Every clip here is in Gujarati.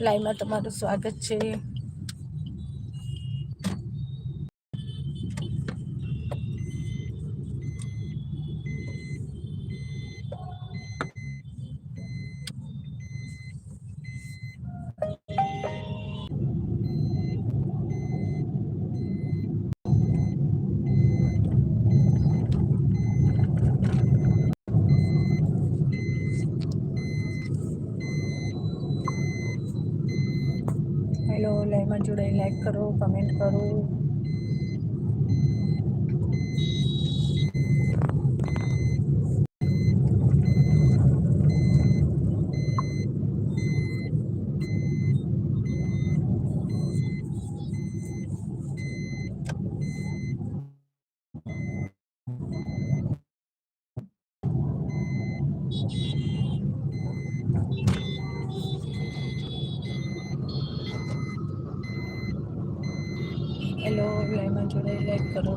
લાઈવમાં તમારું સ્વાગત છે હેલો લાઈવમાં જોડાઈ લાઈક કરો કમેન્ટ કરો હેલો લાઈવમાં જોડાઈ લાઈક કરો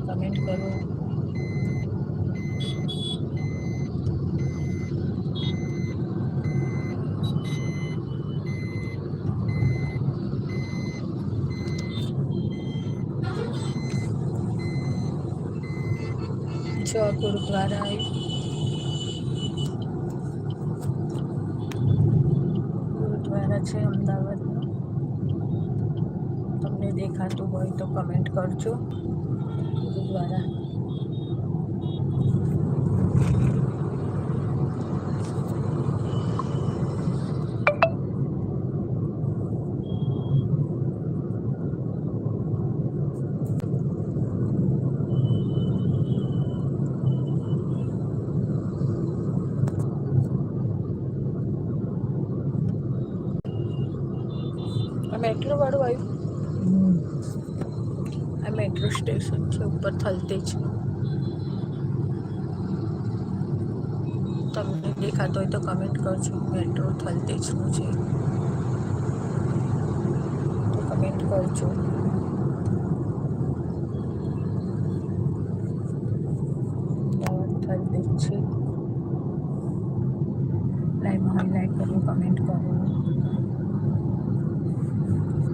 કમેન્ટ કરો છ ગુરુદ્વારા ગુરુદ્વારા છે અમદાવાદમાં તમને દેખાતું હોય તો કમેન્ટ કરજો ગુરુદ્વારા આ મેટ્રો મેટ્રો સ્ટેશન છે, ઉપર થલતેજ. તમને દેખાતો હોય તો કમેન્ટ કરજો, મેટ્રો થલતેજનું છે. તો કમેન્ટ કરજો અમદાવાદ થલતેજ છે લાઈવમાં હોય લાઈક કરો કમેન્ટ કરો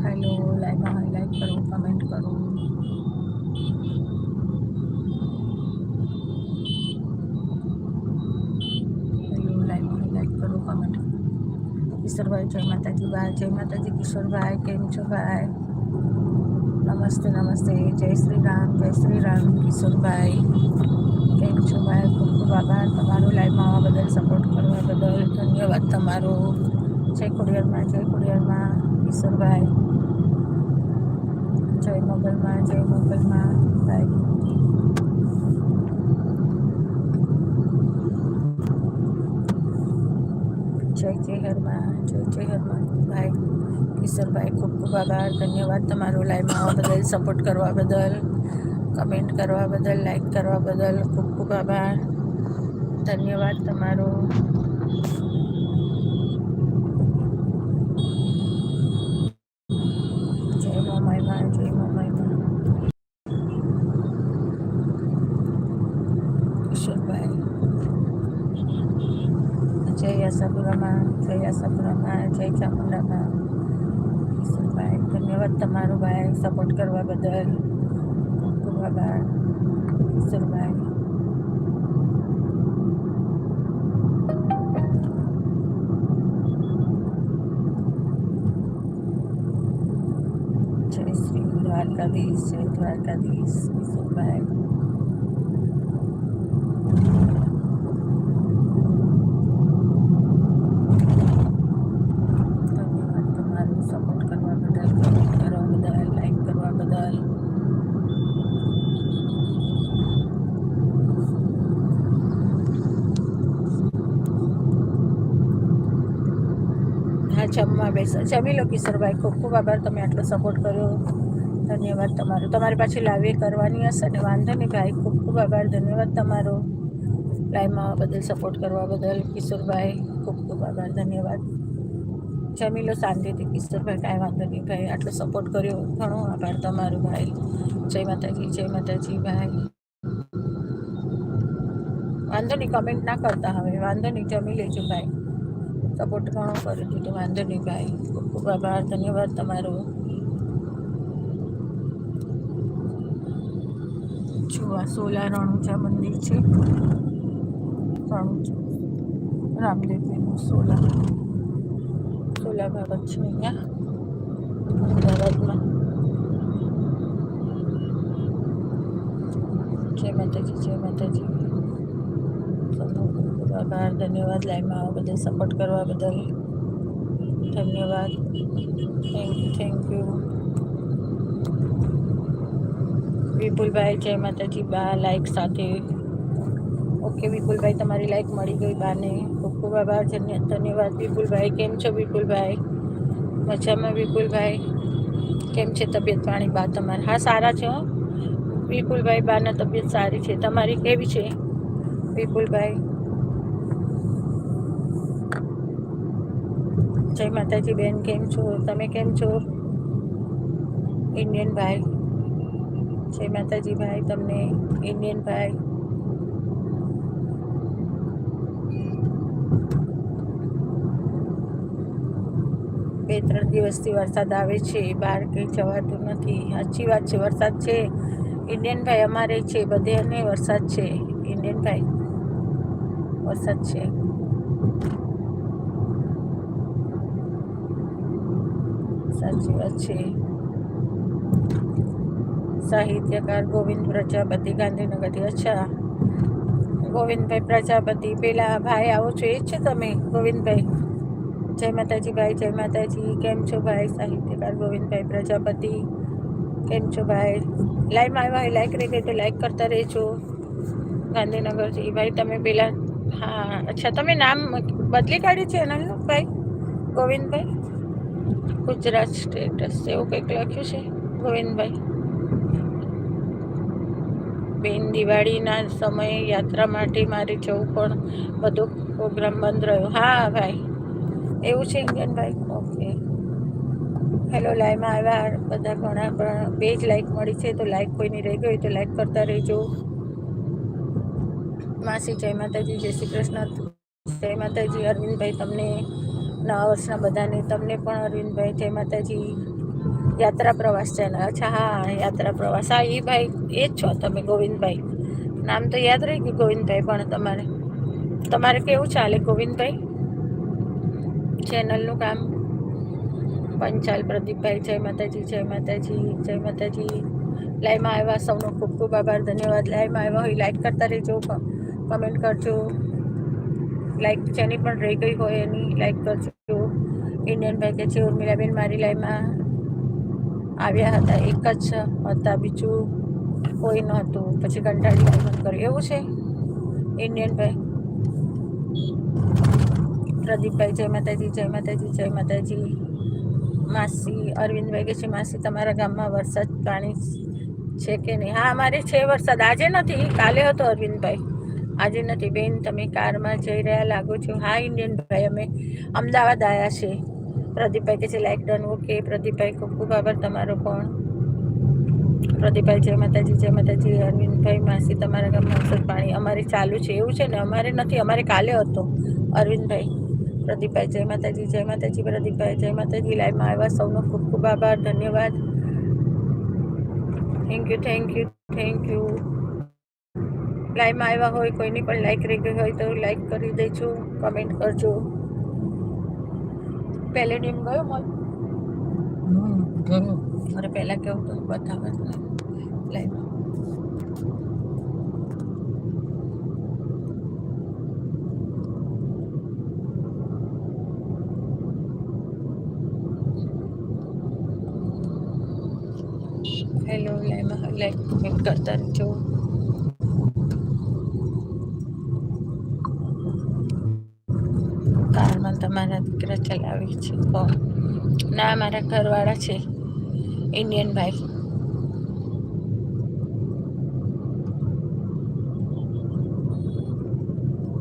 હેલો લાઈવમાં હોય લાઈક કરો કમેન્ટ કરો હેલો લાઈવમાં હોય લાઈક કરો કમેન્ટ કિશોરભાઈ, જય માતાજી ભાઈ જય માતાજી, કિશોરભાઈ, કેમ છો ભાઈ? નમસ્તે નમસ્તે, જય શ્રી રામ, જય શ્રી રામ, કિશોરભાઈ. કેમ છો ભાઈ? ખૂબ ખૂબ આભાર તમારો લાઈવમાં આવવા બદલ સપોર્ટ કરવા બદલ. ધન્યવાદ તમારો. જય ખોડિયારમાં જય ખોડિયારમાં, કિશોરભાઈ. જય મોગલમાં જય મોગલમાં. ભાઈ જય જય હરમાં જય જય હરમાં ભાઈ, કિશોરભાઈ, ખૂબ ખૂબ આભાર. ધન્યવાદ તમારો લાઈવમાં આવવા બદલ સપોર્ટ કરવા બદલ કમેન્ટ કરવા બદલ લાઈક કરવા બદલ. ખૂબ ખૂબ આભાર. ધન્યવાદ તમારો જય મોમાઈમાં જય મોમાઈમાં કિશોરભાઈ જય આશાપુરામાં જય આશાપુરામાં જય ચામુંડામાં કિશોરભાઈ ધન્યવાદ તમારો ભાઈ સપોર્ટ કરવા બદલ આભાર કિશોરભાઈ જય શ્રી દ્વારકાધીશ જય દ્વારકાધીશ કિશોરભાઈ ધન્યવાદ તમારું સપોર્ટ કરવા બદલ કમેન્ટ કરવા બદલ લાઈક કરવા બદલ હા જમવા બેસો જમી લો કિશોરભાઈ ખૂબ ખૂબ આભાર તમે આટલો સપોર્ટ કર્યો. ધન્યવાદ તમારો. તમારી પાછી લાવી કરવાની હશે ને વાંધો નહીં ભાઈ. ખૂબ ખૂબ આભાર. ધન્યવાદ તમારો. લાઈવમાં બદલ સપોર્ટ કરવા બદલ કિશોરભાઈ ખૂબ ખૂબ આભાર. ધન્યવાદ. જમી લો શાંતિથી કિશોરભાઈ કાંઈ વાંધો નહીં ભાઈ. આટલો સપોર્ટ કર્યો. ઘણો આભાર તમારો ભાઈ. જય માતાજી જય માતાજી ભાઈ. વાંધો નહીં કમેન્ટ ના કરતા હવે. વાંધો નહીં, જમી લેજો ભાઈ. સપોર્ટ ઘણો કરી તો વાંધો નહીં ભાઈ. ખૂબ ખૂબ આભાર, ધન્યવાદ તમારો. જો આ સોલા રણુજા મંદિર છે. રણુજા રામદેવજીનું સોલા સોલા બાબત છે અહીંયા, અમદાવાદમાં. જય માતાજી જય માતાજી. આભાર, ધન્યવાદ લાઈવમાં આવો બધા સપોર્ટ કરવા બદલ. ધન્યવાદ. Thank you thank you Vipulbhai, જય માતાજી. બા લાઈક સાથે. ઓકે વિપુલભાઈ, તમારી લાઈક મળી ગઈ બાને. ખૂબ ખૂબ આભાર, ધન્ય- ધન્યવાદ. વિપુલભાઈ, કેમ છો વિપુલભાઈ? મજામાં વિપુલભાઈ? કેમ છે તબિયત પાણી? બા, તમારે? હા, સારા છે વિપુલભાઈ, બાના તબિયત સારી છે. તમારી કેવી છે? વિપુલભાઈ? જય માતાજી, બેન કેમ છો? તમે કેમ છો? ઇન્ડિયન ભાઈ. જય માતાજી ભાઈ, તમને ઇન્ડિયન ભાઈ. બે, ત્રણ દિવસથી વરસાદ આવે છે, બહાર કંઈ જવાતું નથી. સાચી વાત છે, વરસાદ છે. ઇન્ડિયન ભાઈ અમારે છે, બધે વરસાદ છે. ઇન્ડિયન ભાઈ. વરસાદ છે. સાચી વાત છે. સાહિત્યકાર ગોવિંદ પ્રજાપતિ ગાંધીનગરથી અચ્છા. ગોવિંદભાઈ પ્રજાપતિ, પેલા ભાઈ આવો છો, એ જ છે તમે? ગોવિંદભાઈ. જય માતાજી ભાઈ જય માતાજી. કેમ છો ભાઈ? સાહિત્યકાર ગોવિંદભાઈ પ્રજાપતિ. કેમ છો ભાઈ? લાઈવમાં આવ્યા હોય લાઈક રહી ગઈ તો લાઈક કરતા રહેજો. ગાંધીનગરથી ભાઈ, તમે પેલા, હા, અચ્છા, તમે નામ બદલી કાઢ્યું છે એનાનું ભાઈ ગોવિંદભાઈ? ગુજરાત સ્ટેટસ એવું કંઈક લખ્યું છે, ગોવિંદભાઈ? બેન દિવાળીના સમયે યાત્રા માટે મારે જવું પણ બધો પ્રોગ્રામ બંધ રહ્યો. હા, ભાઈ. એવું છે, ઇન્ડિયનભાઈ? ઓકે. હેલો, લાઈવમાં આવ્યા બધા ઘણા, પણ બે જ લાઈક મળી છે, તો લાઈક કોઈની રહી ગઈ તો લાઈક કરતા રહેજો. માસી, જય માતાજી, જય શ્રી કૃષ્ણ. જય માતાજી, અરવિંદભાઈ, તમને નવા વર્ષના બધાને. તમને પણ અરવિંદભાઈ જય માતાજી. યાત્રા પ્રવાસ ચેનલ અચ્છા, હા યાત્રા પ્રવાસ. હા એ ભાઈ, એ જ છો તમે, ગોવિંદભાઈ. નામ તો યાદ રહી ગયું ગોવિંદભાઈ, પણ તમારે. તમારે કેવું ચાલે ગોવિંદભાઈ? ચેનલનું કામ? પંચાલ પ્રદીપભાઈ, જય માતાજી જય માતાજી જય માતાજી. લાઈવમાં આવ્યા સૌનો ખૂબ ખૂબ આભાર, ધન્યવાદ. લાઈવમાં આવ્યા હોય લાઈક કરતા રહેજો કમેન્ટ કરજો. લાઈક જેની પણ રહી ગઈ હોય એની લાઈક કરજો. ઇન્ડિયન બેંકે છે ઉર્મિલાબેન મારી લાઈફમાં આવ્યા હતા. એક જ હતા, બીજું કોઈ નહોતું. પછી કંટાળી બંધ કર્યું. એવું છે? ઇન્ડિયન બેંક પ્રદીપભાઈ, જય માતાજી જય માતાજી જય માતાજી. માસી, અરવિંદભાઈ કે છે, માસી, તમારા ગામમાં વરસાદ પાણી છે કે નહીં? હા, અમારે છે વરસાદ. આજે નથી, કાલે હતો અરવિંદભાઈ. આજે નથી બેન, તમે કારમાં જઈ રહ્યા લાગો છો. હા, ઇન્ડિયન ભાઈ, અમે અમદાવાદ આવ્યા છે. પ્રદીપભાઈ કે છે લાઈક ડન ઓકે પ્રદીપભાઈ, ખૂબ ખૂબ આભાર તમારો પણ. પ્રદીપભાઈ, જય માતાજી જય માતાજી. અરવિંદભાઈ માસી, તમારા ગામમાં વરસાદ પાણી અમારે ચાલુ છે. એવું છે ને, અમારે નથી, અમારે કાલે હતો. અરવિંદભાઈ, પ્રદીપભાઈ, જય માતાજી જય માતાજી, પ્રદીપભાઈ, જય માતાજી. લાઈવમાં આવ્યા સૌનો ખૂબ ખૂબ આભાર, ધન્યવાદ. Thank you thank you thank you લાઈવમાં આવ્યા હોય કોઈની પણ લાઈક રહી ગઈ હોય તો લાઈક કરી દેજો કમેન્ટ કરજો. પેલેડિયમ ગયો મોલ? અરે પહેલાં કેવું તો બતાવે લાઈવ હેલો લાઈવમાં લાઈક કરતા રહેજો કારમાં તમારા દીકરા ચલાવે છે તો ના, મારા ઘરવાળા છે ઇન્ડિયન ભાઈ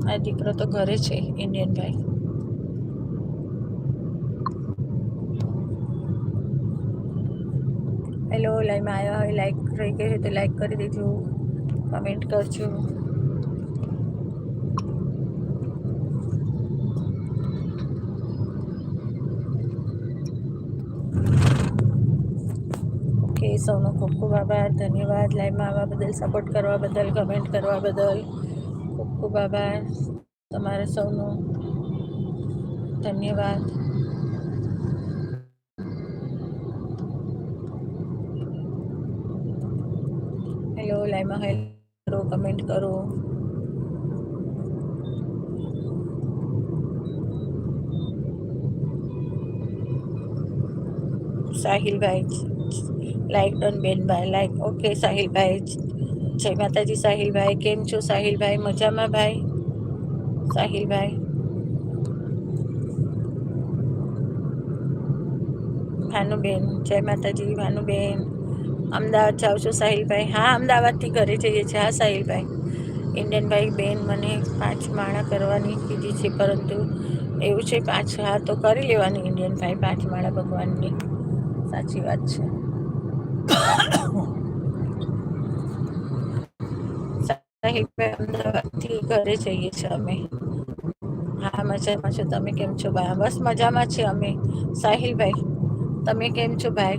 આ દીકરો તો ઘરે છે ઇન્ડિયન ભાઈ હેલો લાઈવમાં આવ્યા હોય લાઈક રહી ગઈ હોય તો લાઈક કરી દેજો કમેન્ટ કરજો ઓકે સૌનો ખૂબ ખૂબ આભાર. ધન્યવાદ. લાઈવમાં આવવા બદલ સપોર્ટ કરવા બદલ કમેન્ટ કરવા બદલ ખૂબ ખૂબ આભાર. તમારા સૌનો ધન્યવાદ. હેલો લાઈવમાં હેલો કમેન્ટ કરો. સાહિલભાઈ. લાઈક ડન બેનભાઈ લાઈક, ઓકે, સાહિલભાઈ જય માતાજી સાહિલભાઈ, કેમ છો સાહિલભાઈ? મજામાં ભાઈ? સાહિલભાઈ. ભાનુબેન જય માતાજી ભાનુબેન અમદાવાદ જાઓ છો સાહિલભાઈ? હા, અમદાવાદથી ઘરે જઈએ છીએ. હા, સાહિલભાઈ. ઇન્ડિયનભાઈ બેન મને પાંચ માળા કરવાની કીધી છે, પરંતુ એવું છે પાંચ, હા, તો કરી લેવાની ઇન્ડિયનભાઈ પાંચ માળા ભગવાનની. સાચી વાત છે. સાહિલભાઈ અમદાવાદથી ઘરે જઈએ છીએ અમે. હા, મજામાં છો. તમે કેમ છો? બા, બસ મજામાં છીએ અમે. સાહિલભાઈ, તમે કેમ છો ભાઈ?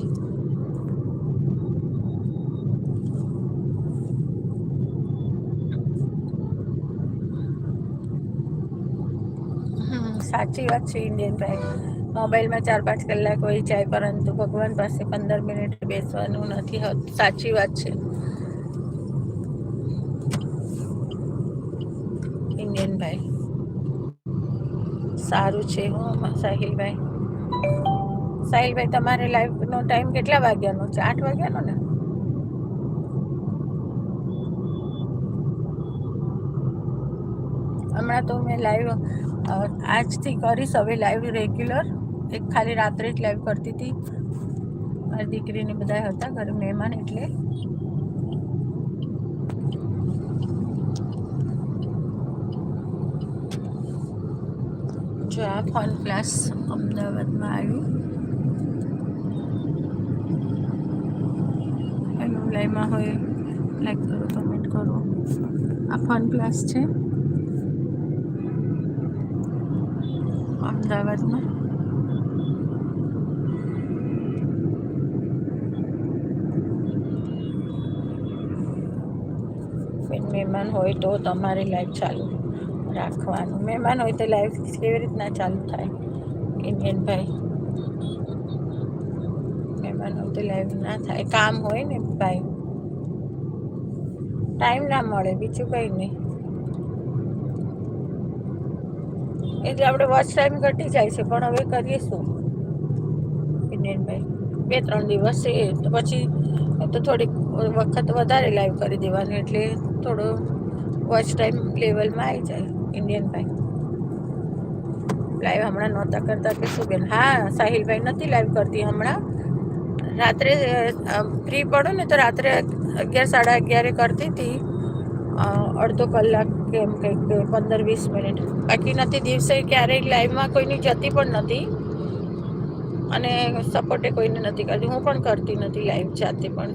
સાચી વાત છે, ઇન્ડિયન ભાઈ. મોબાઈલમાં ચાર પાંચ કલાક હોય જાય, પરંતુ ભગવાન પાસે પંદર મિનિટ બેસવાનું નથી હોતું. સાચી વાત છે. ઇન્ડિયનભાઈ. સારું છે હું સાહિલભાઈ. સાહિલભાઈ, તમારે લાઈવનો ટાઈમ કેટલા વાગ્યાનો છે? આઠ વાગ્યાનો ને? હમણાં તો મેં લાઈવ આજથી કરીશ, હવે લાઈવ રેગ્યુલર. એક ખાલી રાત્રે જ લાઈવ કરતી હતી. મારી દીકરીને બધા હતા ઘરે મહેમાન એટલે. જો આ ફોન ક્લાસ અમદાવાદમાં આવ્યું એનું લાઈવમાં હોય લાઈક કરો કમેન્ટ કરો. આ ફન ક્લાસ છે. અમદાવાદમાં કોઈ મહેમાન હોય તો તમારે લાઈવ ચાલુ રાખવાનું. મહેમાન હોય તો લાઈવ કેવી રીતના ચાલુ થાય? ઇન્ડિયનભાઈ મહેમાન હોય તો લાઈવ ના થાય. કામ હોય ને ભાઈ. ટાઈમ ના મળે, બીજું કંઈ નહીં. એટલે આપણે વોચ ટાઈમ ઘટી જાય છે, પણ હવે કરીએ શું? ઇન્ડિયનભાઈ બે, ત્રણ દિવસ છે, તો પછી તો થોડીક વખત વધારે લાઈવ કરી દેવાનું, એટલે થોડો વોચ ટાઈમ લેવલમાં આવી જાય ઇન્ડિયન ભાઈ. લાઈવ હમણાં નહોતા કરતા કે શું બેન? હા, સાહિલભાઈ નથી લાઈવ કરતી હમણાં. રાત્રે ફ્રી પડો ને તો રાત્રે અગિયાર, સાડા અગિયારે કરતી હતી. અડધો કલાક કે એમ કંઈક, પંદર વીસ મિનિટ. બાકી નથી, દિવસે ક્યારેય લાઈવમાં કોઈની જતી પણ નથી. અને સપોર્ટે કોઈને નથી કરતી. હું પણ કરતી નથી લાઈવ જાતે પણ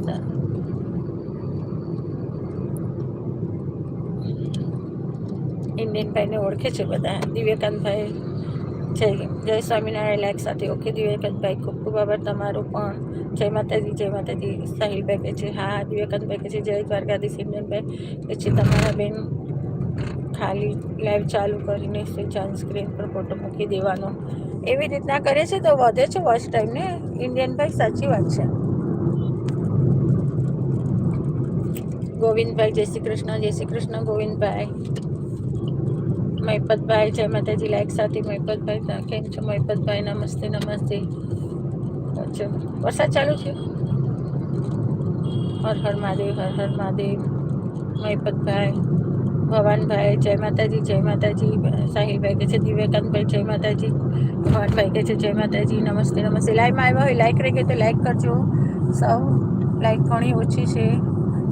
ઇન્ડિયન ભાઈને ઓળખે છે બધા. દિવ્યકાંતભાઈ જય જય સ્વામિનારાયણ લાયક સાથે ઓકે. દિવ્યકાંતભાઈ ખૂબ ખૂબ આભાર તમારો પણ. જય માતાજી જય માતાજી. સાહિલભાઈ કહે છે, હા દિવ્યકાંતભાઈ કહે છે, જય દ્વારકાધીશ ઇન્ડિયનભાઈ કહે છે, તમારા બેન ખાલી લાઈવ ચાલુ કરીને ચાન્સ સ્ક્રીન પર ફોટો મૂકી દેવાનો. એવી રીતના કરે છે તો વધે છે વોચ ટાઈમ ને? ઇન્ડિયન ભાઈ, સાચી વાત છે. ગોવિંદભાઈ, જય શ્રી કૃષ્ણ, જય શ્રી કૃષ્ણ, ગોવિંદભાઈ. મહિપતભાઈ, જય માતાજી લાયક સાથે મહિપતભાઈ કેમ છો મહિપતભાઈ? નમસ્તે નમસ્તે. વરસાદ ચાલુ છે? હર હર મહાદેવ, હર હર મહાદેવ. મહિપતભાઈ. ભવાનભાઈ જય માતાજી જય માતાજી, સાહિલભાઈ કે છે, દિવ્યકાંતભાઈ, જય માતાજી ભવાનભાઈ કે છે, જય માતાજી, નમસ્તે નમસ્તે. લાઈવમાં આવ્યા હોય લાઈક રહી ગઈ તો લાઈક કરજો. સૌ લાઈક ઘણી ઓછી છે.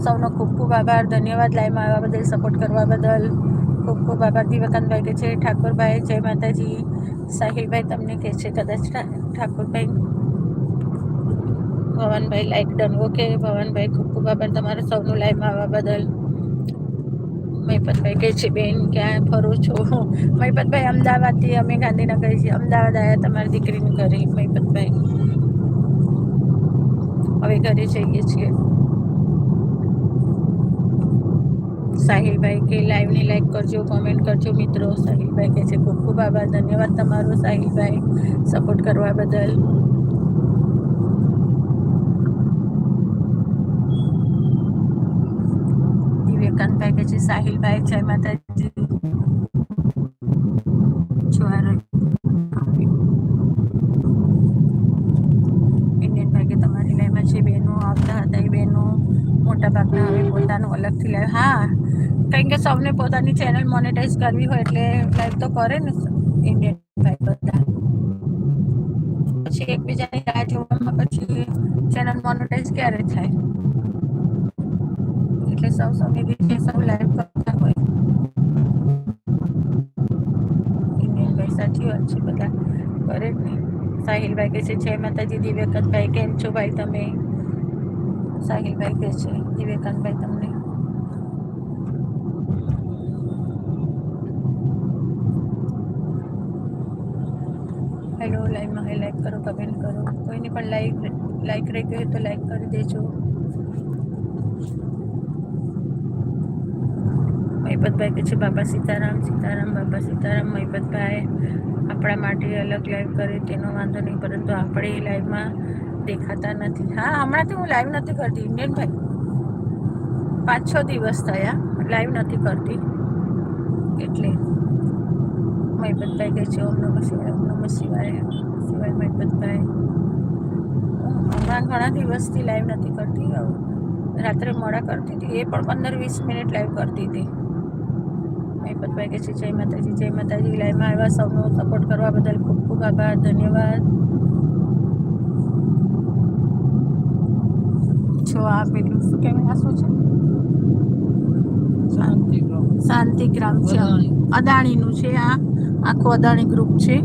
સૌનો ખૂબ ખૂબ આભાર. ધન્યવાદ લાઈવમાં આવ્યા બદલ સપોર્ટ કરવા બદલ. ખૂબ ખૂબ આભાર. દિવ્યકાંતભાઈ કે છે, ઠાકોરભાઈ, જય માતાજી. સાહિલભાઈ તમને કહે છે, કદાચ ઠાકોરભાઈ. ભવાનભાઈ લાઈક ડન ઓકે ભવનભાઈ ખૂબ ખૂબ આભાર. તમારો સૌનું લાઈવમાં આવવા બદલ. મહિપતભાઈ કહે છે, બેન, ક્યાં ફરો છો? મહિપતભાઈ અમદાવાદથી અમે ગાંધીનગર છીએ. અમદાવાદ આવ્યા તમારી દીકરીને ઘરે મહિપતભાઈ હવે ઘરે જઈએ છીએ. સાહિલભાઈ કે, લાઈવની લાઈક કરજો, કોમેન્ટ કરજો. મિત્રો, સાહિલભાઈ કે છે, ખૂબ ખૂબ આભાર, ધન્યવાદ તમારો સાહિલભાઈ, સપોર્ટ કરવા બદલ. સાહિલભાઈ જય માતાજી. જવાહર ઇન્ડિયન ભાઈ તમારી લાઈમાં છે બહેનો આવતા હતા, એ બહેનો મોટાભાગના હવે અલગથી લાઈવ હા, કારણ કે સૌને પોતાની ચેનલ મોનેટાઈઝ કરવી હોય એટલે લાઈવ તો કરે ને ઇન્ડિયન ભાઈ બધા. પછી એકબીજાની રાહ જોવામાં પછી ચેનલ મોનેટાઈઝ ક્યારે થાય? એટલે સૌ સૌની રીતે સૌ લાઈવ કરતા હોય. ઇન્ડિયન ભાઈ સાચી વાત છે બધા. કરે જ નહીં. સાહિલભાઈ કહે છે, જય માતાજી દિવ્યકાંતભાઈ કેમ છો ભાઈ તમે? સાહિલભાઈ કહે છે વિવેકાંતભાઈ તમને. હેલો લાઈવમાં હે લાઈક કરો કમેન્ટ કરો. કોઈને પણ લાઈક લાઈક રહી ગયું તો લાઈક કરી દેજો. મહિપતભાઈ કે છે બાબા સીતારામ સીતારામ, બાબા સીતારામ મહિપતભાઈ આપણા માટે અલગ લાઈવ કરે, તેનો વાંધો નહીં, પરંતુ આપણે એ લાઈવમાં દેખાતા નથી. હા, હમણાંથી હું લાઈવ નથી કરતી ઇન્ડિયન ભાઈ પાંચ છ દિવસ થયા લાઈવ નથી કરતી. એટલે મહિપતભાઈ કહે છે, ઓમ નમઃ શિવાય, ઓમ નમઃ શિવાય શિવાય મહિપતભાઈ. હમણાં ઘણા દિવસથી લાઈવ નથી કરતી રાત્રે મોડા કરતી હતી, એ પણ પંદર વીસ મિનિટ લાઈવ કરતી હતી. મહિપતભાઈ કહે છે જય માતાજી જય માતાજી લાઈવમાં આવ્યા સૌનો સપોર્ટ કરવા બદલ ખૂબ ખૂબ આભાર ધન્યવાદ. છો આ પેલું શું કહેવાય આ શું છે? શાંતિગ્રામ છે. અદાણીનું છે આ. આખું અદાણી ગ્રુપ છે.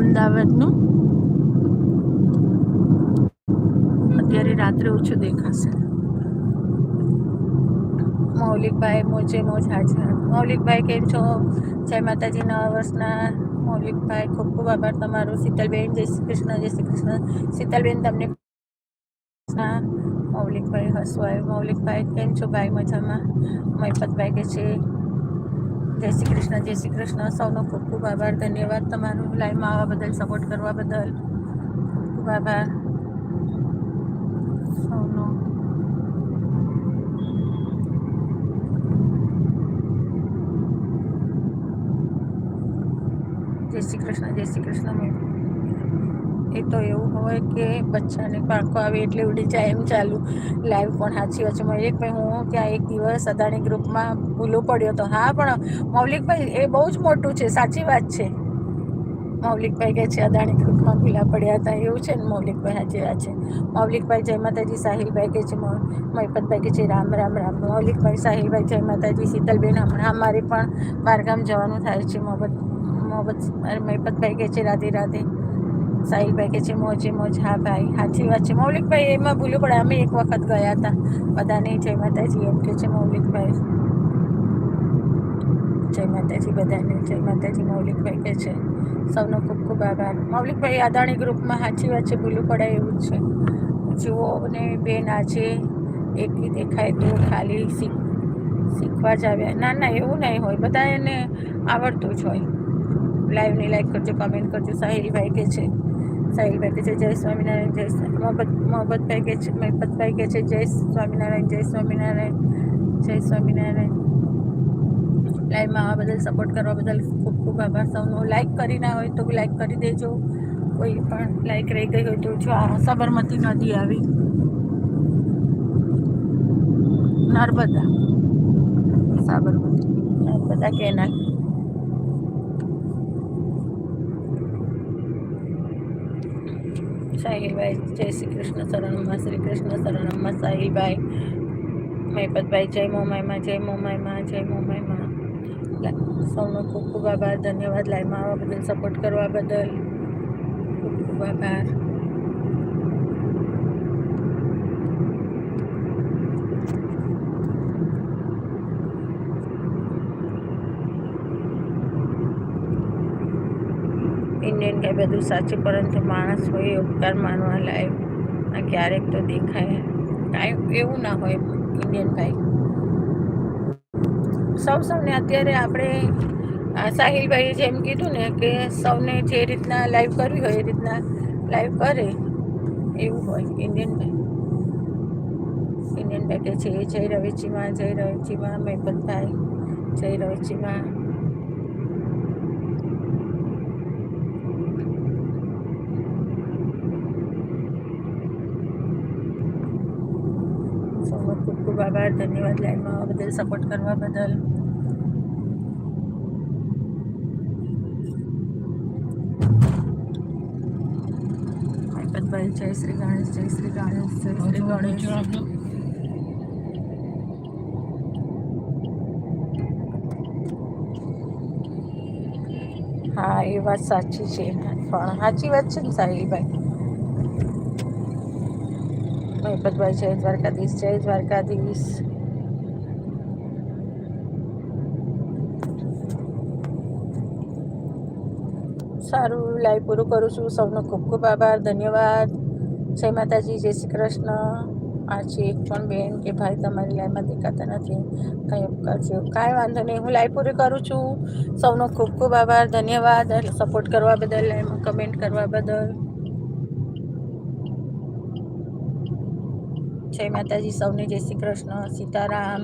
અમદાવાદનું. અત્યારે રાત્રે ઓછું દેખાશે. મૌલિકભાઈ મોજે મોજ હાજર મૌલિકભાઈ કેમ છો? જય માતાજી, નવા વર્ષના. મૌલિકભાઈ, ખૂબ ખૂબ આભાર તમારો. શીતલબેન, જય શ્રી કૃષ્ણ, જય શ્રી કૃષ્ણ. શીતલબેન, તમને મૌલિકભાઈ હસવાય મૌલિકભાઈ, કેમ છો ભાઈ? મજામાં? મહિપતભાઈ કે છે, જય શ્રી કૃષ્ણ, જય શ્રી કૃષ્ણ. સૌનો ખૂબ ખૂબ આભાર. ધન્યવાદ તમારો લાઈવમાં આવવા બદલ, સપોર્ટ કરવા બદલ. ખૂબ ખૂબ આભાર. સૌનો જય શ્રી કૃષ્ણ જય શ્રી કૃષ્ણ એ તો એવું હોય કે બચ્ચાને પાંખો આવે એટલે ઉડી જાય એમ ચાલુ. લાઈવ પણ સાચી વાત છે? મૌલિકભાઈ, હું ત્યાં એક દિવસ અદાણી ગ્રુપમાં ભૂલો પડ્યો હતો હા, પણ મૌલિકભાઈ, એ બહુ જ મોટું છે, સાચી વાત છે. મૌલિકભાઈ કહે છે, અદાણી ગ્રુપમાં ભૂલા પડ્યા હતા. એવું છે ને મૌલિકભાઈ સાચી વાત છે. મૌલિકભાઈ, જય માતાજી. સાહિલભાઈ કહે છે મહિપતભાઈ કહે છે, રામ રામ રામ. મૌલિકભાઈ, સાહિલભાઈ, જય માતાજી. શીતલબેન, હમણાં અમારે પણ બહારગામ જવાનું થાય છે મોહબ્બત મોહબ્બત મહિપતભાઈ કહે છે રાધે રાધે સાહિલભાઈ કહે છે મોજે મોજ હા ભાઈ સાચી વાત છે મૌલિકભાઈ એમાં ભૂલ્યું પડે અમે એક વખત ગયા હતા બધાને જય માતાજી એમ કે છે મૌલિકભાઈ જય માતાજી બધાને જય માતાજી મૌલિકભાઈ કહે છે સૌનો ખૂબ ખૂબ આભાર મૌલિકભાઈ અદાણી ગ્રુપમાં સાચી વાત છે ભૂલું પડાય એવું જ છે। જુઓ અને બેન આજે એકલી દેખાય તો ખાલી શીખ શીખવા જ આવ્યા ના ના એવું નહીં હોય બધા એને આવડતું જ હોય। લાઈવની લાઈક કરજો કમેન્ટ કરજો. સાહિલભાઈ કે છે, સાહિલભાઈ કે છે, જય સ્વામિનારાયણ, જય મોહબ્બત મોહબ્બતભાઈ કે છે મહેપતભાઈ કે છે, જય સ્વામિનારાયણ જય સ્વામિનારાયણ જય સ્વામિનારાયણ. લાઈવમાં આવવા બદલ સપોર્ટ કરવા બદલ ખૂબ ખૂબ આભાર. સૌનો લાઈક કરી ના હોય તો લાઈક કરી દેજો. કોઈ પણ લાઈક રહી ગઈ હોય તો જો આ સાબરમતી નદી આવી. નર્મદા. સાબરમતી. નર્મદા કેનાલ. સાહિલભાઈ, જય શ્રી કૃષ્ણ શરણમાં, શ્રી કૃષ્ણ શરણમાં સાહિલભાઈ. મહિપતભાઈ, જય મોમાઈમાં જય મોમાઈમાં જય મોમાઈમાં. સૌનો ખૂબ ખૂબ આભાર, ધન્યવાદ. લાઈવમાં આવવા બદલ સપોર્ટ કરવા બદલ ખૂબ ખૂબ આભાર. કાંઈ બધું સાચું, પરંતુ માણસ હોય ઉપકાર માનવા લાયક. આ ક્યારેક તો દેખાય. કાંઈ એવું ના હોય ઇન્ડિયન ભાઈ. સૌ સૌને અત્યારે આપણે સાહિલભાઈએ જેમ કીધું ને કે સૌને જે રીતના લાઈવ કરવી હોય એ રીતના લાઈવ કરે, એવું હોય ઇન્ડિયન ભાઈ. ઇન્ડિયન ભાઈ કે છે જય રવેચીમાં જય રવેચીમાં મહેપતભાઈ જય રવેચીમાં સૌનો ખૂબ આભાર ધન્યવાદ લાઈનમાં આવવા બદલ સપોર્ટ કરવા બદલ. મહેપતભાઈ જય શ્રી ગણેશ જય શ્રી ગણેશ જય શ્રી ગણેશ. હા એ વાત સાચી છે. પણ સાચી વાત છે ને સાહિલભાઈ મહેપતભાઈ જય દ્વારકાધીશ જય દ્વારકાધીશ સારું લાઈવ પૂરું કરું છું સૌનો ખૂબ ખૂબ આભાર ધન્યવાદ જય માતાજી જય શ્રી કૃષ્ણ આ છે એક પણ બેન કે ભાઈ તમારી લાઈવમાં દેખાતા નથી કંઈ કરજો કાંઈ વાંધો નહીં હું લાઈવ પૂરી કરું છું સૌનો ખૂબ ખૂબ આભાર ધન્યવાદ સપોર્ટ કરવા બદલ લાઈવમાં કમેન્ટ કરવા બદલ જય માતાજી સૌને જય શ્રી કૃષ્ણ. સીતારામ.